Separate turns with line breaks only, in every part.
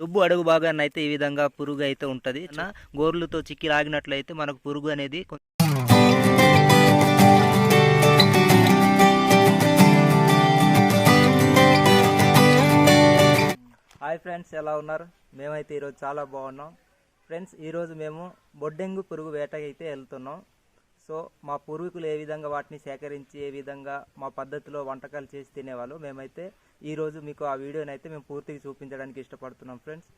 దుబ్బు అడుగు భాగాన్ని అయితే ఈ విధంగా పురుగు అయితే ఉంటుంది. నా గోర్లతో చిక్కి లాగినట్లయితే మనకు పురుగు అనేది హాయ్ ఫ్రెండ్స్ ఎలా ఉన్నారు? మేమైతే ఈరోజు చాలా బాగున్నాం. ఫ్రెండ్స్ ఈరోజు మేము బొడ్డెంగు పురుగు వేటకి అయితే వెళ్తున్నాం. సో మా పూర్వీకులు ఏ విధంగా వాటిని సేకరించి ఏ విధంగా మా పద్ధతిలో వంటకాలు చేసి తినేవాళ్ళు మేమైతే ఈరోజు మీకు ఆ వీడియోని అయితే మేము పూర్తిగా చూపించడానికి ఇష్టపడుతున్నాం ఫ్రెండ్స్.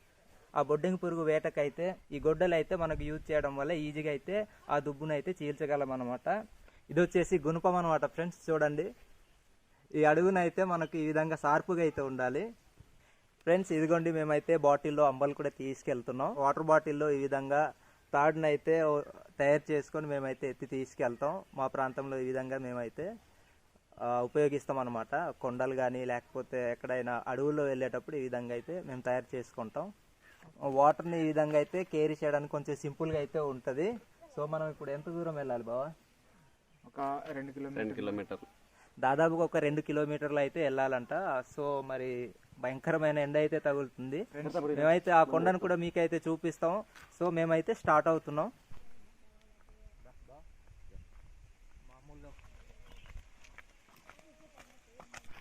ఆ బొడ్డింగ్ పురుగు వేటకైతే ఈ గొడ్డలు అయితే మనకు యూజ్ చేయడం వల్ల ఈజీగా అయితే ఆ దుబ్బును అయితే చీల్చగలం అనమాట ఇది వచ్చేసి గుణపం అనమాట ఫ్రెండ్స్ చూడండి. ఈ అడుగునైతే మనకు ఈ విధంగా షార్పుగా అయితే ఉండాలి. ఫ్రెండ్స్ ఇదిగోండి మేమైతే బాటిల్లో అంబలు కూడా తీసుకెళ్తున్నాం. వాటర్ బాటిల్లో ఈ విధంగా తాడునైతే తయారు చేసుకొని మేమైతే ఎత్తి తీసుకెళ్తాం. మా ప్రాంతంలో ఈ విధంగా మేమైతే ఉపయోగిస్తాం అనమాట కొండలు కానీ లేకపోతే ఎక్కడైనా అడవుల్లో వెళ్ళేటప్పుడు ఈ విధంగా అయితే మేము తయారు చేసుకుంటాం. వాటర్ని ఈ విధంగా అయితే కేరీ చేయడానికి కొంచెం సింపుల్గా అయితే ఉంటుంది. సో మనం ఇప్పుడు ఎంత దూరం వెళ్ళాలి బావా?
ఒక రెండు కిలోమీటర్
రెండు కిలోమీటర్లు.
దాదాపుగా ఒక రెండు కిలోమీటర్లు అయితే వెళ్ళాలంట. సో మరి భయంకరమైన ఎండ అయితే తగులుతుంది. మేమైతే ఆ కొండను కూడా మీకైతే చూపిస్తాం. సో మేమైతే స్టార్ట్ అవుతున్నాం.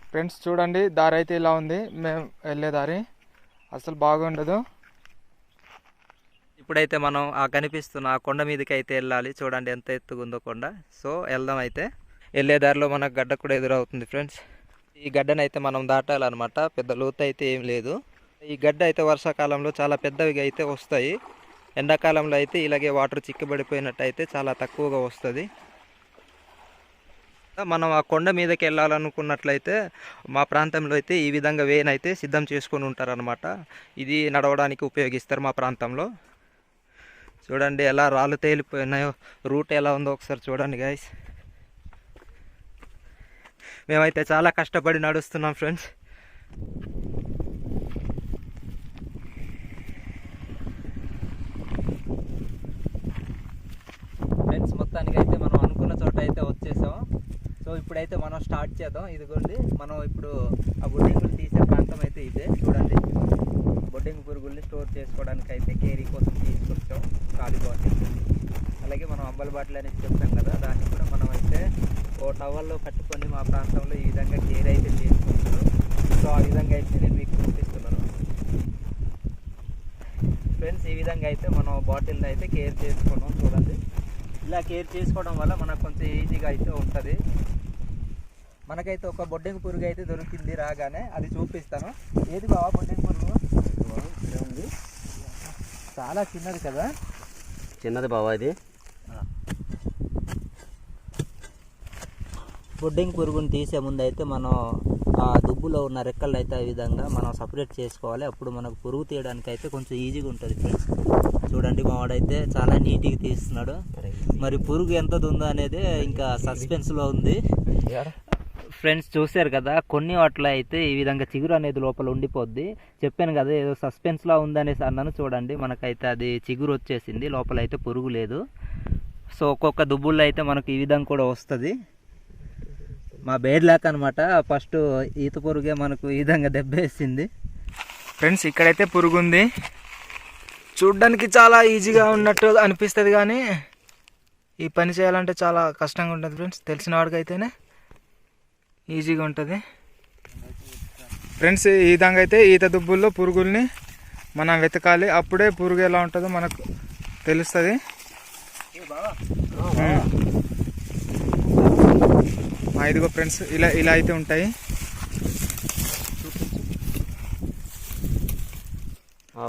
ఫ్రెండ్స్ చూడండి దారి అయితే ఇలా ఉంది. మేము వెళ్ళే దారి అసలు బాగుండదు.
ఇప్పుడైతే మనం ఆ కనిపిస్తున్న ఆ కొండ మీదకి అయితే వెళ్ళాలి. చూడండి ఎంత ఎత్తుగా ఉందో కొండ. సో వెళ్దాం అయితే. వెళ్ళే దారిలో మనకు గడ్డ కూడా ఎదురవుతుంది ఫ్రెండ్స్. ఈ గడ్డను అయితే మనం దాటాలన్నమాట. పెద్ద లోతు అయితే ఏం లేదు. ఈ గడ్డ అయితే వర్షాకాలంలో చాలా పెద్దవిగా అయితే వస్తాయి. ఎండాకాలంలో అయితే ఇలాగే వాటర్ చిక్కబడిపోయినట్టు అయితే చాలా తక్కువగా వస్తుంది. మనం ఆ కొండ మీదకి వెళ్ళాలనుకున్నట్లయితే మా ప్రాంతంలో అయితే ఈ విధంగా వేన్ అయితే సిద్ధం చేసుకొని ఉంటారనమాట ఇది నడవడానికి ఉపయోగిస్తారు మా ప్రాంతంలో. చూడండి ఎలా రాళ్ళు తేలిపోయినాయో రూట్ ఎలా ఉందో ఒకసారి చూడండి గాయస్ మేమైతే చాలా కష్టపడి నడుస్తున్నాం ఫ్రెండ్స్ ఫ్రెండ్స్ మొత్తానికి అయితే మనం అనుకున్న చోట అయితే వచ్చేసాం సో ఇప్పుడైతే మనం స్టార్ట్ చేద్దాం. ఇదిగోండి మనం ఇప్పుడు ఆ బొడ్డింగులు తీసే ప్రాంతం అయితే ఇదే. చూడండి బొడ్డింగ్ పురుగుల్ని స్టోర్ చేసుకోవడానికి అయితే కేరీ కోసం తీసుకొచ్చాం ఖాళీ బాటిల్. అలాగే మనం అంబల్ బాటిల్ అనేది చెప్తాం కదా దాన్ని కూడా మనం అయితే ఓ టవల్లో కట్టుకొని మా ప్రాంతంలో ఈ విధంగా కేరీ అయితే చేసుకుంటున్నాం. సో ఆ విధంగా అయితే నేను మీకు చూపిస్తున్నాను. ఫ్రెండ్స్ ఈ విధంగా అయితే మనం బాటిల్ని అయితే కేర్ చేసుకున్నాం చూడండి. ఇలా కేర్ చేసుకోవడం వల్ల మనకు కొంచెం ఈజీగా అయితే ఉంటుంది. మనకైతే ఒక బొడ్డెంగు పురుగు అయితే దొరికింది రాగానే అది చూపిస్తాను. ఏది బావా బొడ్డెంగు పురుగు? ఉంది చాలా చిన్నది కదా?
చిన్నది బాబా ఇది.
బొడ్డెంగు పురుగుని తీసే ముందు అయితే మనం ఆ దుబ్బులో ఉన్న రెక్కలు అయితే ఈ విధంగా మనం సపరేట్ చేసుకోవాలి. అప్పుడు మనకు పురుగు తీయడానికి అయితే కొంచెం ఈజీగా ఉంటుంది ఫ్రెండ్స్ చూడండి మా వాడైతే చాలా నీట్గా తీస్తున్నాడు. మరి పురుగు ఎంత ఉందో అనేది ఇంకా సస్పెన్స్లో ఉంది. ఫ్రెండ్స్ చూశారు కదా కొన్ని వాటిలో అయితే ఈ విధంగా చిగురు అనేది లోపల ఉండిపోద్ది. చెప్పాను కదా ఏదో సస్పెన్స్లా ఉందనేసి అన్నాను చూడండి మనకైతే అది చిగురు వచ్చేసింది లోపల అయితే పురుగు లేదు. సో ఒక్కొక్క దుబ్బుల్లో అయితే మనకు ఈ విధంగా కూడా వస్తుంది. మా బేర్లాక్ అనమాట ఫస్ట్ ఈత పురుగే మనకు ఈ విధంగా దెబ్బేసింది.
ఫ్రెండ్స్ ఇక్కడైతే పురుగు ఉంది చూడ్డానికి చాలా ఈజీగా ఉన్నట్టు అనిపిస్తుంది కానీ ఈ పని చేయాలంటే చాలా కష్టంగా ఉంటుంది ఫ్రెండ్స్ తెలిసిన వాడికైతేనే. ఈజీగా ఉంటుంది. ఫ్రెండ్స్ ఈ విధంగా అయితే ఈత దుబ్బుల్లో పురుగుల్ని మనం వెతకాలి. అప్పుడే పురుగు ఎలా ఉంటుందో మనకు తెలుస్తుంది. ఆ, ఇదిగో ఫ్రెండ్స్ ఇలా ఇలా అయితే ఉంటాయి.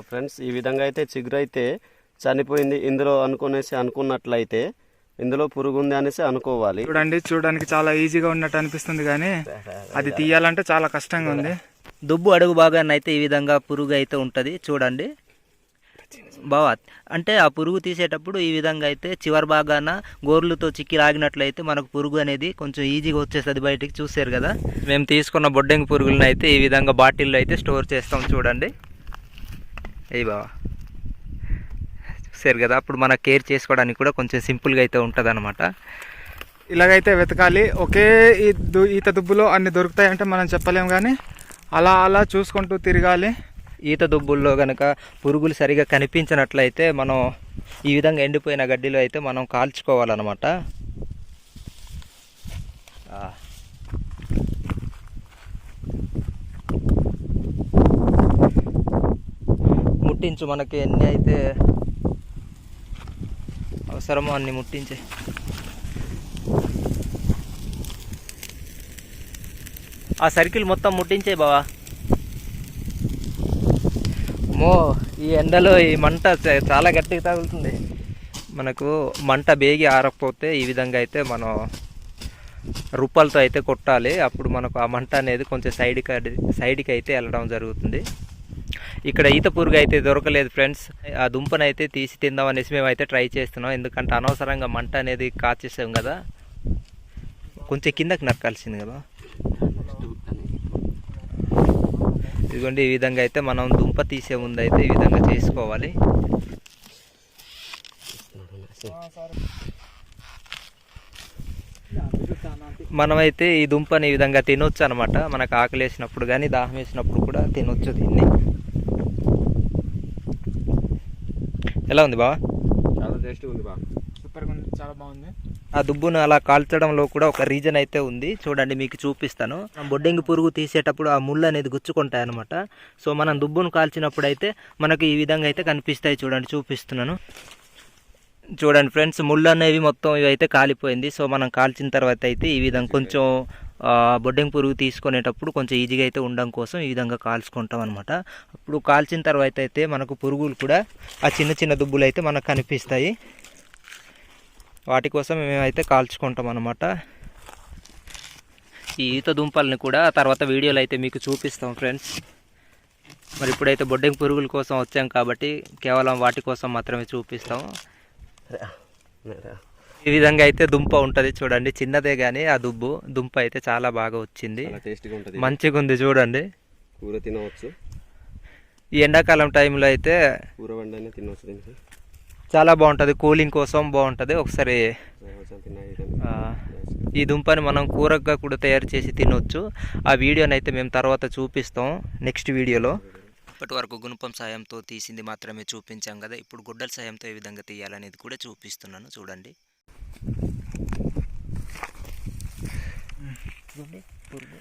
ఫ్రెండ్స్ ఈ విధంగా అయితే చిగురు అయితే చనిపోయింది. ఇందులో అనుకునేసి అనుకున్నట్లయితే ఇందులో పురుగు ఉంది అనేసి అనుకోవాలి.
చూడండి చూడడానికి చాలా ఈజీగా ఉన్నట్టు అనిపిస్తుంది కానీ అది తీయాలంటే చాలా కష్టంగా ఉంది.
దుబ్బు అడుగు భాగాన్ని అయితే ఈ విధంగా పురుగు అయితే ఉంటుంది. చూడండి. బావా అంటే ఆ పురుగు తీసేటప్పుడు ఈ విధంగా అయితే చివరి భాగాన గోర్లతో చిక్కి లాగినట్లయితే మనకు పురుగు అనేది కొంచెం ఈజీగా వచ్చేస్తుంది బయటికి చూసారు కదా. మేము తీసుకున్న బొడ్డెంగి పురుగులను అయితే ఈ విధంగా బాటిల్లో అయితే స్టోర్ చేస్తాం చూడండి. అయ్యి బావా. చూసారు కదా అప్పుడు మన కేర్ చేసుకోవడానికి కూడా కొంచెం సింపుల్గా అయితే ఉంటుంది
ఇలాగైతే వెతకాలి. ఒకే ఈ దు- ఈత దుబ్బులో అన్ని దొరుకుతాయి అంటే మనం చెప్పలేం కానీ అలా అలా చూసుకుంటూ తిరగాలి.
ఈత దుబ్బుల్లో గనక పురుగులు సరిగా కనిపించినట్లయితే మనం ఈ విధంగా ఎండిపోయిన గడ్డిలో అయితే మనం కాల్చుకోవాలన్నమాట. ముట్టించు మనకి ఎన్ని అయితే అవసరమో అన్ని ముట్టించే. ఆ సర్కిల్ మొత్తం ముట్టించే బావా. మో ఈ ఎండలో ఈ మంట చాలా గట్టిగా తగులుతుంది మనకు మంట బేగి ఆరకపోతే ఈ విధంగా అయితే మనం రుప్పలతో అయితే కొట్టాలి. అప్పుడు మనకు ఆ మంట అనేది కొంచెం సైడ్కి సైడ్కి అయితే వెళ్ళడం జరుగుతుంది. ఇక్కడ ఈత పురుగు అయితే దొరకలేదు ఫ్రెండ్స్. ఆ దుంపను అయితే తీసి తిందాం అనేసి మేము అయితే ట్రై చేస్తున్నాం. ఎందుకంటే అనవసరంగా మంట అనేది కాచేసాం కదా. కొంచెం కిందకి నరకాల్సింది కదా. ఇదిగోండి ఈ విధంగా అయితే మనం దుంప తీసే ముందు అయితే ఈ విధంగా చేసుకోవాలి. మనమైతే ఈ దుంపని ఈ విధంగా తినొచ్చు అనమాట మనకు ఆకలి వేసినప్పుడు కానీ దాహం వేసినప్పుడు కూడా తినొచ్చు దీన్ని. ఎలా ఉంది బావా?
చాలా టేస్టీ ఉంది బాగా
సూపర్గా ఉంది చాలా బాగుంది.
ఆ దుబ్బును అలా కాల్చడంలో కూడా ఒక రీజన్ అయితే ఉంది. చూడండి మీకు చూపిస్తాను. ఆ బొడ్డెంగి పురుగు తీసేటప్పుడు ఆ ముళ్ళు అనేది గుచ్చుకుంటాయి అనమాట సో మనం దుబ్బును కాల్చినప్పుడు అయితే మనకు ఈ విధంగా అయితే కనిపిస్తాయి చూడండి చూపిస్తున్నాను. చూడండి ఫ్రెండ్స్ ముళ్ళు అనేవి మొత్తం ఇవి అయితే కాలిపోయింది. సో మనం కాల్చిన తర్వాత అయితే ఈ విధంగా కొంచెం బొడ్డెంగి పురుగు తీసుకునేటప్పుడు కొంచెం ఈజీగా అయితే ఉండడం కోసం ఈ విధంగా కాల్చుకుంటాం అనమాట అప్పుడు కాల్చిన తర్వాత అయితే మనకు పురుగులు కూడా ఆ చిన్న చిన్న దుబ్బులు అయితే మనకు కనిపిస్తాయి. వాటి కోసం మేమైతే కాల్చుకుంటాం అనమాట ఈ ఈత దుంపల్ని కూడా తర్వాత వీడియోలో అయితే మీకు చూపిస్తాం ఫ్రెండ్స్. మరి ఇప్పుడైతే బొడ్డెంగి పురుగుల కోసం వచ్చాం కాబట్టి కేవలం వాటి కోసం మాత్రమే చూపిస్తాం. ఈ విధంగా అయితే దుంప ఉంటుంది చూడండి. చిన్నదే కానీ ఆ దుబ్బు. దుంప అయితే చాలా బాగా వచ్చింది.
చాలా టేస్టీగా ఉంటుంది
మంచిగా ఉంది చూడండి.
కూర తినవచ్చు.
ఈ ఎండాకాలం టైంలో అయితే
కూర వండనే తినవచ్చు
చాలా బాగుంటుంది. కూలింగ్ కోసం బాగుంటుంది. ఒకసారి ఈ దుంపని మనం కూరగా కూడా తయారు చేసి తినొచ్చు. ఆ వీడియోని అయితే మేము తర్వాత చూపిస్తాం నెక్స్ట్ వీడియోలో. ఇప్పటి వరకు గుణపం సాయంతో తీసింది మాత్రమే చూపించాం కదా. ఇప్పుడు గుడ్డల సాయంతో ఏ విధంగా తీయాలనేది కూడా చూపిస్తున్నాను. చూడండి. చూడండి పురుగు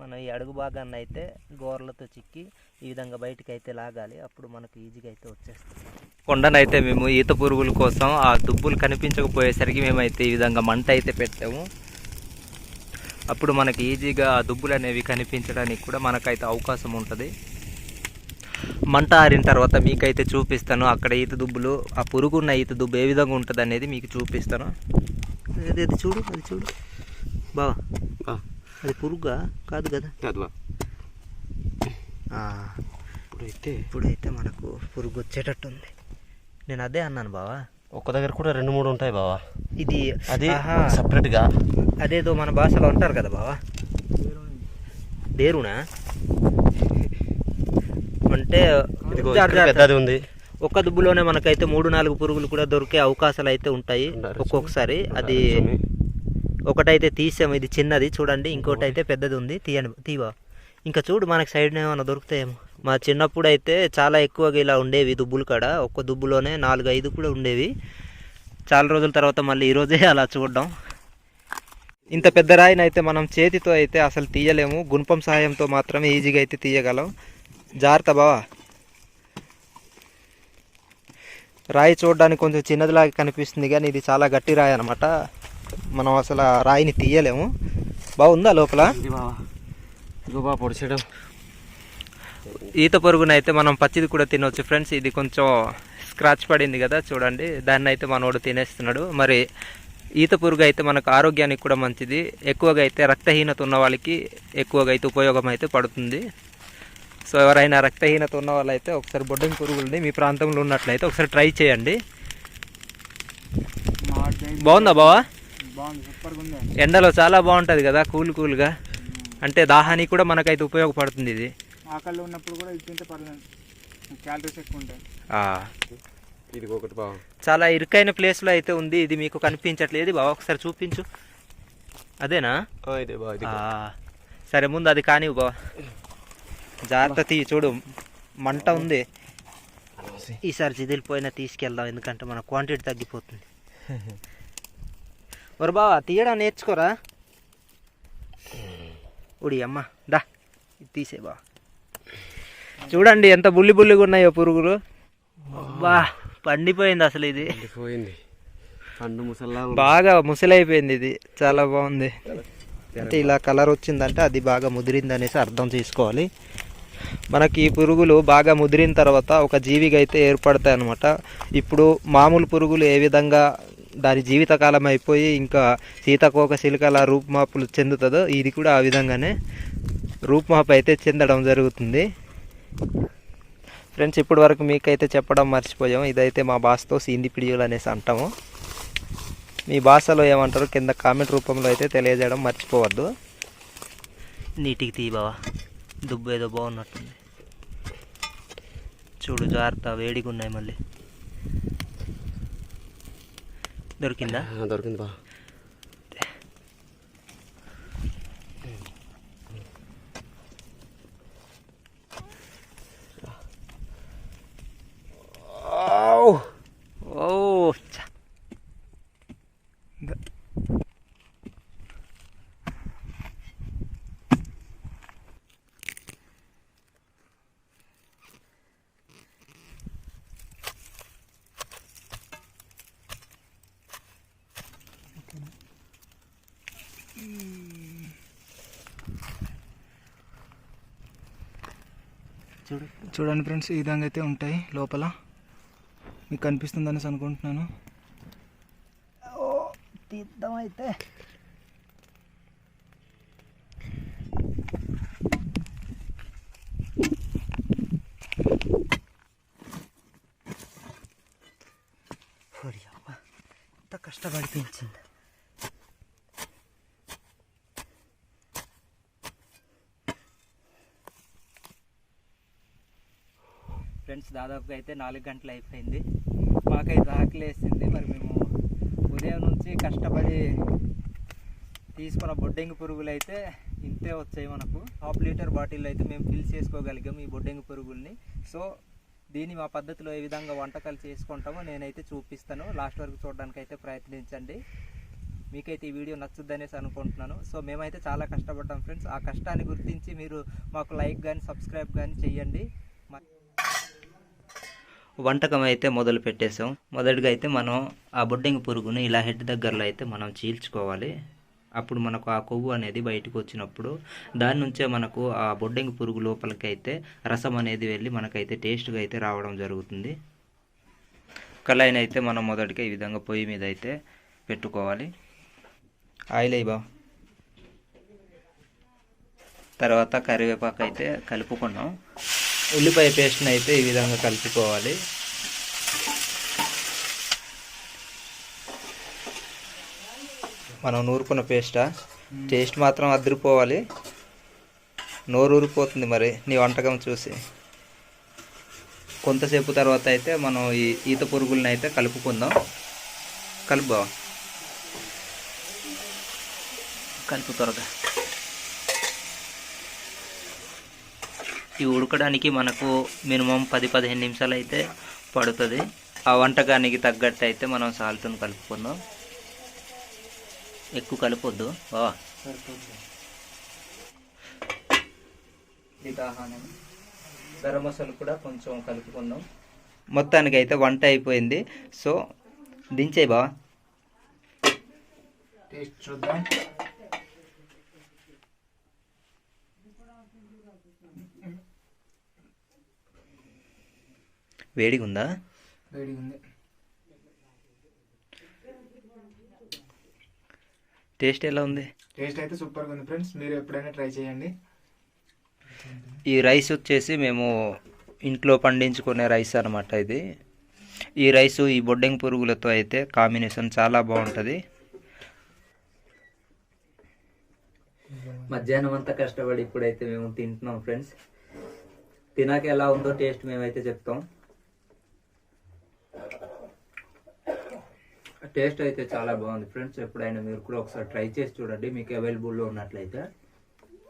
మనం ఈ అడుగు భాగాన్ని అయితే గోర్లతో చిక్కి ఈ విధంగా బయటికి అయితే లాగాలి. అప్పుడు మనకు ఈజీగా అయితే వచ్చేస్తుంది. కొండనైతే మేము ఈత పురుగుల కోసం ఆ దుబ్బులు కనిపించకపోయేసరికి మేమైతే ఈ విధంగా మంట అయితే పెట్టాము. అప్పుడు మనకి ఈజీగా ఆ దుబ్బులు అనేవి కనిపించడానికి కూడా మనకైతే అవకాశం ఉంటుంది. మంట ఆరిన తర్వాత మీకైతే చూపిస్తాను. అక్కడ ఈత దుబ్బులు ఆ పురుగున్న ఈత దుబ్బు ఏ విధంగా ఉంటుంది అనేది మీకు చూపిస్తాను. అది అది చూడు అది చూడు. బావా అది పురుగా? కాదు కదా?
కాదు ఇప్పుడైతే
ఇప్పుడైతే మనకు పురుగు వచ్చేటట్టుంది. నేను అదే అన్నాను బావా.
ఒక్క దగ్గర కూడా రెండు మూడు ఉంటాయి బావా.
ఇది
అది
ఆహా,
సపరేట్గా
అదేదో మన భాషలో అంటారు కదా బావా. దేరునా అంటే.
పెద్దది ఉంది.
ఒక్క దుబ్బులోనే మనకైతే మూడు నాలుగు పురుగులు కూడా దొరికే అవకాశాలు అయితే ఉంటాయి. ఒక్కొక్కసారి. అది. ఒకటైతే తీసాము ఇది చిన్నది. చూడండి ఇంకోటి అయితే పెద్దది ఉంది. తీయని తీవా. ఇంకా చూడు మనకి సైడ్ ఏమైనా దొరుకుతాయేమో. మా చిన్నప్పుడు అయితే చాలా ఎక్కువగా ఇలా ఉండేవి దుబ్బులు కాడ. ఒక్క దుబ్బులోనే నాలుగు ఐదు కూడా ఉండేవి. చాలా రోజుల తర్వాత మళ్ళీ ఈరోజే అలా చూడడం. ఇంత పెద్ద రాయిని అయితే మనం చేతితో అయితే అసలు తీయలేము. గుణపం సహాయంతో మాత్రమే ఈజీగా అయితే తీయగలం. జాగ్రత్త బావా. రాయి చూడడానికి కొంచెం చిన్నదిలాగా కనిపిస్తుంది కానీ ఇది చాలా గట్టి రాయి అనమాట మనం అసలు రాయిని తీయలేము. బాగుందా లోపల?
పొడిచడం.
ఈత పొరుగునైతే అయితే మనం పచ్చిది కూడా తినవచ్చు ఫ్రెండ్స్. ఇది కొంచెం స్క్రాచ్ పడింది కదా చూడండి. దాన్ని అయితే మనోడు తినేస్తున్నాడు. మరి ఈత పురుగు అయితే మనకు ఆరోగ్యానికి కూడా మంచిది. ఎక్కువగా అయితే రక్తహీనత ఉన్న వాళ్ళకి ఎక్కువగా అయితే ఉపయోగం అయితే పడుతుంది. సో ఎవరైనా రక్తహీనత ఉన్న వాళ్ళైతే ఒకసారి బొడ్డం పురుగుల్ని మీ ప్రాంతంలో ఉన్నట్లయితే ఒకసారి ట్రై చేయండి. బాగుందా బావా? ఎండలో చాలా బాగుంటుంది కదా కూల్ కూల్గా. అంటే దాహానికి కూడా మనకైతే ఉపయోగపడుతుంది ఇది.
ఆకలిలో ఉన్నప్పుడు కూడా ఇది తింటే పర్లేదు. క్యాలరీస్ ఎక్కువ ఉంటాయి.
ఆ.
ఇది ఒకటి బావ.
చాలా ఇరుకైన ప్లేస్లో అయితే ఉంది ఇది మీకు కనిపించట్లేదు. బాబా ఒకసారి చూపించు. అదేనా?
ఆ, ఇదే బా ఇది
ఆ, సరే ముందు అది కానీ బా జాగ్రత్త తీ చూడు. మంట ఉంది. ఈసారి చిదిలిపోయినా తీసుకెళ్దాం ఎందుకంటే మన క్వాంటిటీ తగ్గిపోతుంది. ఒరు బావా తీయడం నేర్చుకోరా? ఉడి అమ్మ దా. తీసే బా చూడండి ఎంత బుల్లి బుల్లిగా ఉన్నాయో పురుగులు. బా పండిపోయింది అసలు ఇది.
పోయింది పండు ముసల్లా ఉంది.
బాగా ముసలైపోయింది ఇది. చాలా బాగుంది. అంటే ఇలా కలర్ వచ్చిందంటే అది బాగా ముదిరింది అనేసి అర్థం చేసుకోవాలి. మనకి ఈ పురుగులు బాగా ముదిరిన తర్వాత ఒక జీవిగా అయితే ఏర్పడతాయి అనమాట ఇప్పుడు మామూలు పురుగులు ఏ విధంగా దాని జీవితకాలం అయిపోయి ఇంకా సీతకోక చిలుకల రూపుమాపులు చెందుతుందో ఇది కూడా ఆ విధంగానే రూపుమాపు అయితే చెందడం జరుగుతుంది. ఫ్రెండ్స్ ఇప్పటి వరకు మీకైతే చెప్పడం మర్చిపోయాము ఇదైతే మా భాషతో సీంది పిడియోలు అనేసి అంటాము. మీ భాషలో ఏమంటారు కింద కామెంట్ రూపంలో అయితే తెలియజేయడం మర్చిపోవద్దు. నీటికి తీ బావా దుబ్బు ఏదో బాగున్నట్టుంది. చూడు జాగ్రత్త వేడిగా ఉన్నాయి మళ్ళీ. దొరికిందా?
దొరికింది బా
ఓ చ్చ. చూడు.
చూడండి ఫ్రెండ్స్ ఈ విధంగా అయితే ఉంటాయి లోపల. మీకు కనిపిస్తుంది అనేసి అనుకుంటున్నాను
తీద్దాం అయితే. ఎంత కష్టపడి పెంచింది ఫ్రెండ్స్ దాదాపుగా అయితే నాలుగు గంటలు అయిపోయింది. మాకైతే ఆకలి వేసింది. మరి మేము ఉదయం నుంచి కష్టపడి తీసుకున్న బొడ్డెంగి పురుగులు అయితే ఇంతే వచ్చాయి మనకు. హాఫ్ లీటర్ బాటిల్ అయితే మేము ఫిల్ చేసుకోగలిగాం ఈ బొడ్డెంగి పురుగుల్ని. సో దీన్ని మా పద్ధతిలో ఏ విధంగా వంటకాలు చేసుకుంటామో నేనైతే చూపిస్తాను. లాస్ట్ వరకు చూడడానికి అయితే ప్రయత్నించండి. మీకైతే ఈ వీడియో నచ్చుద్దనేసి అనుకుంటున్నాను. సో మేమైతే చాలా కష్టపడ్డాం ఫ్రెండ్స్. ఆ కష్టాన్ని గుర్తించి మీరు మాకు లైక్ కానీ సబ్స్క్రైబ్ కానీ చేయండి మ- వంటకం అయితే మొదలు పెట్టేసాం మొదటిగా అయితే మనం ఆ బొడ్డెంగి పురుగుని ఇలా హెడ్ దగ్గరలో అయితే మనం చీల్చుకోవాలి. అప్పుడు మనకు ఆ కొవ్వు అనేది బయటకు వచ్చినప్పుడు దాని నుంచే మనకు ఆ బొడ్డెంగి పురుగు లోపలికి అయితే రసం అనేది వెళ్ళి మనకైతే టేస్ట్గా అయితే రావడం జరుగుతుంది. కళాయిని అయితే మనం మొదటిగా ఈ విధంగా పొయ్యి మీద అయితే పెట్టుకోవాలి. ఆయిల్ అయ్యి బా. తర్వాత కరివేపాకు అయితే కలుపుకున్నాం. ఉల్లిపాయ పేస్ట్ని అయితే ఈ విధంగా కలుపుకోవాలి. మనం నూరుకున్న పేస్టా టేస్ట్ మాత్రం అదిరిపోవాలి. నోరు ఊరిపోతుంది మరి నీ వంటకం చూసి. కొంతసేపు తర్వాత అయితే మనం ఈ ఈత పురుగుల్ని అయితే కలుపుకుందాం. కలుపు. కలుపు త్వరగా. ఇవి ఉడకడానికి మనకు మినిమం పది పదిహేను నిమిషాలు అయితే పడుతుంది. ఆ వంటకానికి తగ్గట్టు అయితే మనం సాల్ట్ని కలుపుకుందాం. ఎక్కువ కలపొద్దు. గరం మసాలా కూడా కొంచెం కలుపుకుందాం. మొత్తానికి అయితే వంట అయిపోయింది. సో దించే బా
టేస్ట్ చూద్దాం.
వేడిగా ఉందా
వేడిగా ఉంది
టేస్ట్ ఎలా ఉంది?
టేస్ట్ అయితే సూపర్గా ఉంది ఫ్రెండ్స్. మీరు ఎప్పుడైనా ట్రై చేయండి.
ఈ రైస్ వచ్చేసి మేము ఇంట్లో పండించుకునే రైస్ అనమాట ఇది. ఈ రైస్ ఈ బొడ్డెంగ్ పురుగులతో అయితే కాంబినేషన్ చాలా బాగుంటుంది. మధ్యాహ్నం అంతా కష్టపడి ఇప్పుడైతే మేము తింటున్నాం ఫ్రెండ్స్. తినాక ఎలా ఉందో టేస్ట్ మేమైతే చెప్తాం. టేస్ట్ అయితే చాలా బాగుంది ఫ్రెండ్స్. ఎప్పుడైనా మీరు కూడా ఒకసారి ట్రై చేసి చూడండి. మీకు అవైలబుల్లో ఉన్నట్లయితే.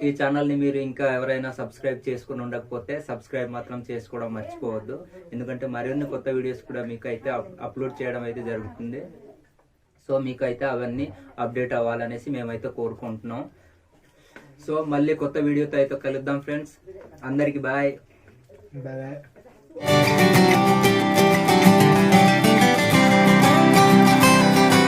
ఈ ఛానల్ని మీరు ఇంకా ఎవరైనా సబ్స్క్రైబ్ చేసుకుని ఉండకపోతే సబ్స్క్రైబ్ మాత్రం చేసుకోవడం మర్చిపోవద్దు. ఎందుకంటే మరిన్ని కొత్త వీడియోస్ కూడా మీకు అయితే అప్- అప్లోడ్ చేయడం అయితే జరుగుతుంది. సో మీకు అయితే అవన్నీ అప్డేట్ అవ్వాలనేసి మేమైతే కోరుకుంటున్నాం. సో మళ్ళీ కొత్త వీడియోతో అయితే కలుద్దాం ఫ్రెండ్స్. అందరికి బాయ్
బాయ్